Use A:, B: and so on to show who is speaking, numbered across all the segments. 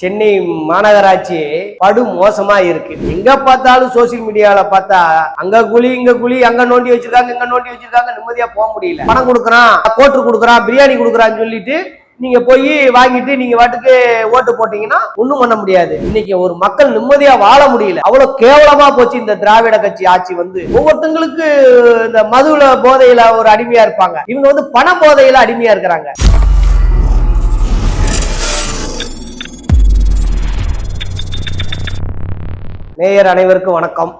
A: சென்னை மாநகராட்சி படு மோசமா இருக்கு. எங்க பார்த்தாலும் சோசியல் மீடியால பார்த்தா அங்க குழி இங்க குழி அங்க நோண்டி வச்சிருக்காங்க இங்க நோண்டி வச்சிருக்காங்க நிம்மதியா போக முடியல. பணம் கொடுக்குறான் கோட்டு கொடுக்குறான் பிரியாணி கொடுக்குறான்னு சொல்லிட்டு நீங்க போய் வாங்கிட்டு நீங்க வாட்டுக்கு ஓட்டு போட்டீங்கன்னா ஒண்ணும் பண்ண முடியாது. இன்னைக்கு ஒரு மக்கள் நிம்மதியா வாழ முடியல. அவ்வளவு கேவலமா போச்சு இந்த திராவிட கட்சி ஆட்சி வந்து. ஒவ்வொருத்தங்களுக்கு இந்த மதுல போதையில ஒரு அடிமையா இருப்பாங்க. இவங்க வந்து பண போதையில அடிமையா இருக்கிறாங்க. நேயர் அனைவருக்கும் வணக்கம்.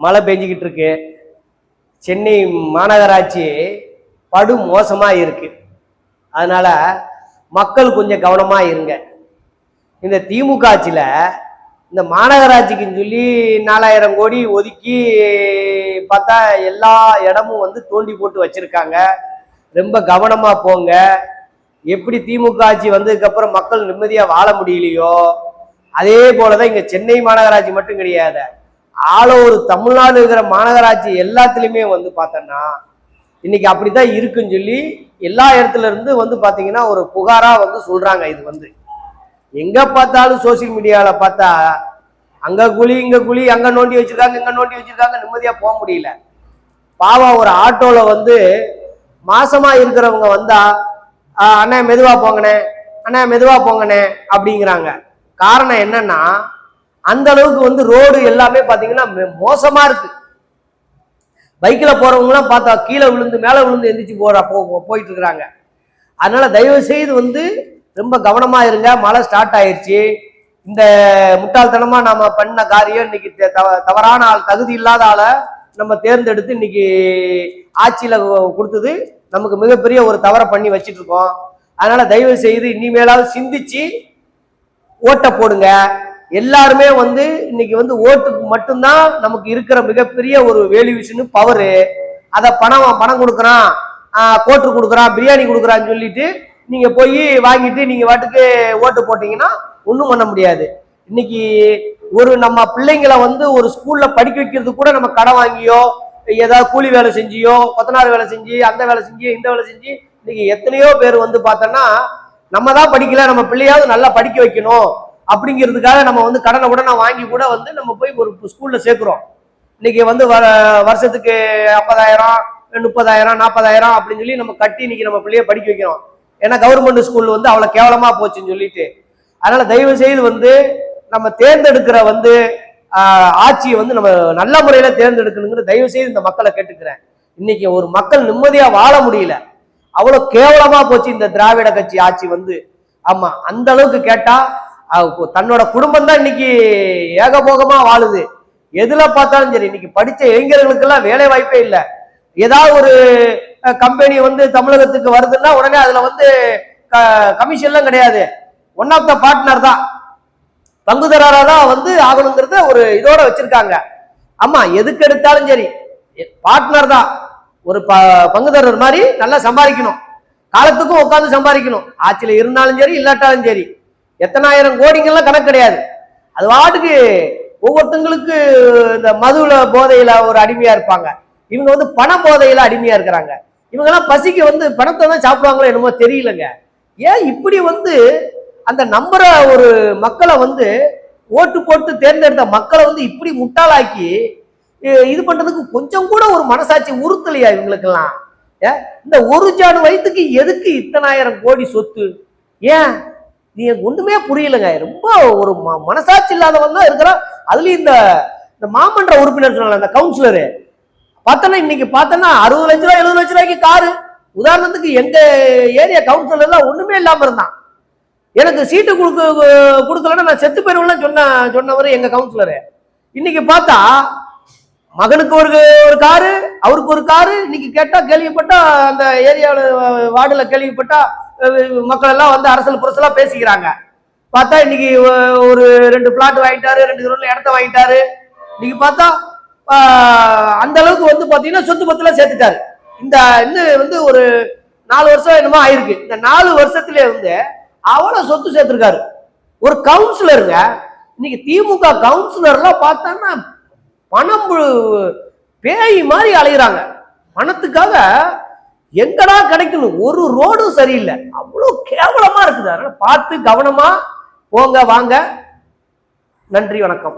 A: மழை பெஞ்சிக்கிட்டு இருக்கு. சென்னை மாநகராட்சி படு மோசமாக இருக்கு. அதனால் மக்கள் கொஞ்சம் கவனமாக இருங்க. இந்த திமுக ஆட்சியில் இந்த மாநகராட்சிக்குன்னு சொல்லி நாலாயிரம் கோடி ஒதுக்கி பார்த்தா எல்லா இடமும் வந்து தோண்டி போட்டு வச்சுருக்காங்க. ரொம்ப கவனமாக போங்க. எப்படி திமுக ஆட்சி வந்ததுக்கப்புறம் மக்கள் நிம்மதியாக வாழ முடியலையோ? அதே போலதான் இங்க சென்னை மாநகராட்சி மட்டும் கிடையாது. ஆள ஒரு தமிழ்நாடு இருக்கிற மாநகராட்சி எல்லாத்துலயுமே வந்து பார்த்தோன்னா இன்னைக்கு அப்படித்தான் இருக்குன்னு சொல்லி எல்லா இடத்துல இருந்து வந்து பாத்தீங்கன்னா ஒரு புகாரா வந்து சொல்றாங்க இது வந்து. எங்க பார்த்தாலும் சோசியல் மீடியாவில் பார்த்தா அங்க குழி இங்க குழி அங்க நோண்டி வச்சிருக்காங்க இங்க நோண்டி வச்சிருக்காங்க நிம்மதியா போக முடியல. பாவம் ஒரு ஆட்டோல வந்து மாசமா இருக்கிறவங்க வந்தா அண்ணா அண்ணே மெதுவா போங்கண்ணே அண்ணே மெதுவா போங்கண்ணே அப்படிங்கிறாங்க. காரணம் என்னன்னா அந்த அளவுக்கு வந்து ரோடு எல்லாமே பார்த்தீங்கன்னா ம- மோசமா இருக்கு. பைக்கில் போகிறவங்களாம் பார்த்தா கீழே விழுந்து மேலே விழுந்து எந்திரிச்சு போற போ போயிட்டு இருக்கிறாங்க அதனால தயவு செய்து வந்து ரொம்ப கவனமா இருங்க. மழை ஸ்டார்ட் ஆயிடுச்சு இந்த முட்டாள்தனமா நம்ம பண்ண காரியம் இன்னைக்கு த- தவ- தவறான ஆள் தகுதி இல்லாத ஆளை நம்ம தேர்ந்தெடுத்து இன்னைக்கு ஆட்சியில கொடுத்தது நமக்கு மிகப்பெரிய ஒரு தவறை பண்ணி வச்சிட்டு இருக்கோம் அதனால தயவு செய்து இனிமேலாவது சிந்திச்சு ஓட்டை போடுங்க. எல்லாருமே வந்து இன்னைக்கு வந்து ஓட்டுக்கு மட்டும்தான் நமக்கு இருக்கிற மிகப்பெரிய ஒரு வேல்யூஷன் பவரு அதை பணம் பணம் கொடுக்குறான். கோட்டு கொடுக்குறான் பிரியாணி கொடுக்குறான்னு சொல்லிட்டு நீங்க போய் வாங்கிட்டு நீங்க வாட்டுக்கு ஓட்டு போட்டீங்கன்னா ஒன்றும் பண்ண முடியாது. இன்னைக்கு ஒரு நம்ம பிள்ளைங்களை வந்து ஒரு ஸ்கூல்ல படிக்க வைக்கிறது கூட நம்ம கடன் வாங்கியோ ஏதாவது கூலி வேலை செஞ்சியோ கொத்தனார் வேலை செஞ்சு அந்த வேலை செஞ்சு இந்த வேலை செஞ்சு இன்னைக்கு எத்தனையோ பேர் வந்து பார்த்தோன்னா நம்ம தான் படிக்கல நம்ம பிள்ளையாவது நல்லா படிக்க வைக்கணும் அப்படிங்கிறதுக்காக நம்ம வந்து கடனை உடனே வாங்கி கூட வந்து நம்ம போய் ஒரு ஸ்கூல்ல சேர்க்குறோம். இன்னைக்கு வந்து வர வருஷத்துக்கு ஐம்பதாயிரம் முப்பதாயிரம் நாற்பதாயிரம் அப்படின்னு சொல்லி நம்ம கட்டி இன்னைக்கு நம்ம பிள்ளைய படிக்க வைக்கிறோம். ஏன்னா கவர்மெண்ட் ஸ்கூல் வந்து அவ்வளோ கேவலமா போச்சுன்னு சொல்லிட்டு. அதனால தயவு செய்து வந்து நம்ம தேர்ந்தெடுக்கிற வந்து ஆட்சியை வந்து நம்ம நல்ல முறையில தேர்ந்தெடுக்கணுங்கிற தயவு செய்து இந்த மக்களை கேட்டுக்கிறேன். இன்னைக்கு ஒரு மக்கள் நிம்மதியா வாழ முடியல. அவ்வளவு கேவலமா போச்சு இந்த திராவிட கட்சி ஆட்சி வந்து. ஆமா அந்த அளவுக்கு கேட்டா தன்னோட குடும்பம் தான் இன்னைக்கு ஏகபோகமா வாழுது. எதுல பார்த்தாலும் சரி இன்னைக்கு படிச்ச இளைஞர்களுக்கெல்லாம் வேலை வாய்ப்பே இல்லை. ஏதாவது ஒரு கம்பெனி வந்து தமிழகத்துக்கு வருதுன்னா உடனே அதுல வந்து கமிஷன்லாம் கிடையாது. ஒன் ஆஃப் த பார்ட்னர் தான். பங்குதாரரா தான் வந்து ஆகணுங்கிறத ஒரு இதோட வச்சிருக்காங்க. ஆமா எதுக்கு எடுத்தாலும் சரி பார்ட்னர் தான். ஒரு ப பங்குதாரர் மாதிரி நல்லா சம்பாதிக்கணும். காலத்துக்கும் உட்காந்து சம்பாதிக்கணும். ஆட்சியில் இருந்தாலும் சரி இல்லாட்டாலும் சரி. எத்தனாயிரம் கோடிங்கெல்லாம் கணக்கு கிடையாது. அது வாட்டுக்கு ஒவ்வொருத்தங்களுக்கு இந்த மதுல போதையில ஒரு அடிமையா இருப்பாங்க. இவங்க வந்து பண போதையில அடிமையா இருக்கிறாங்க. இவங்கெல்லாம் பசிக்கு வந்து பணத்தை தான் சாப்பிடுவாங்களோ என்னமோ தெரியலங்க. ஏன் இப்படி வந்து அந்த நம்புற ஒரு மக்களை வந்து ஓட்டு போட்டு தேர்ந்தெடுத்த மக்களை வந்து இப்படி முட்டாளாக்கி இது பண்றதுக்கு கொஞ்சம் கூட ஒரு மனசாட்சி உறுத்தலையா இவங்களுக்கெல்லாம்? ஏ? இந்த ஒரு ஜாடு வயிற்றுக்கு எதுக்கு இத்தனாயிரம் கோடி சொத்து? ஏன்? நீ ஒண்ணுமே புரியலங்க. ரொம்ப ஒரு ம- மனசாட்சி இல்லாதவன் தான் இருக்கிறான் அதுலயும் இந்த இந்த மாமன்ற உறுப்பினர் சொன்னால அந்த கவுன்சிலரு பார்த்தோன்னா இன்னைக்கு பார்த்தோன்னா அறுபது லட்ச ரூபாய் எழுபது லட்ச ரூபாய்க்கு காரு. உதாரணத்துக்கு எங்க ஏரியா கவுன்சிலர்லாம் ஒண்ணுமே இல்லாம இருந்தான். எனக்கு சீட்டு கொடுக்க கொடுக்கலன்னா நான் செத்து போயிருவேன்லாம் சொன்ன சொன்னவர் எங்க கவுன்சிலரு இன்னைக்கு பார்த்தா மகனுக்கு ஒரு ஒரு காரு அவருக்கு ஒரு காரு. இன்னைக்கு கேட்டா கேள்விப்பட்டா அந்த ஏரியாவில் வார்டில் கேள்விப்பட்டா மக்கள் எல்லாம் வந்து அரசல் புரசலா பேசிக்கிறாங்க. பார்த்தா இன்னைக்கு ஒரு ரெண்டு பிளாட் வாங்கிட்டாரு ரெண்டு கிரௌண்ட்ல இடத்த வாங்கிட்டாரு. இன்னைக்கு பார்த்தா அந்த அளவுக்கு வந்து பார்த்தீங்கன்னா சொத்து பத்துல சேர்த்துட்டாரு. இந்த இன்னும் வந்து ஒரு நாலு வருஷம் என்னமோ ஆயிருக்கு. இந்த நாலு வருஷத்துல வந்து அவ்வளவு சொத்து சேர்த்துருக்காரு. ஒரு கவுன்சிலருங்க இன்னைக்கு திமுக கவுன்சிலர்லாம் பார்த்தோன்னா பணம் பேய் மாதிரி அலைகிறாங்க பணத்துக்காக எங்கடா கிடைக்கணும் ஒரு ரோடும் சரியில்லை. அவ்வளோ கேவலமா இருக்குது. அதனால் பார்த்து கவனமா போங்க வாங்க. நன்றி வணக்கம்.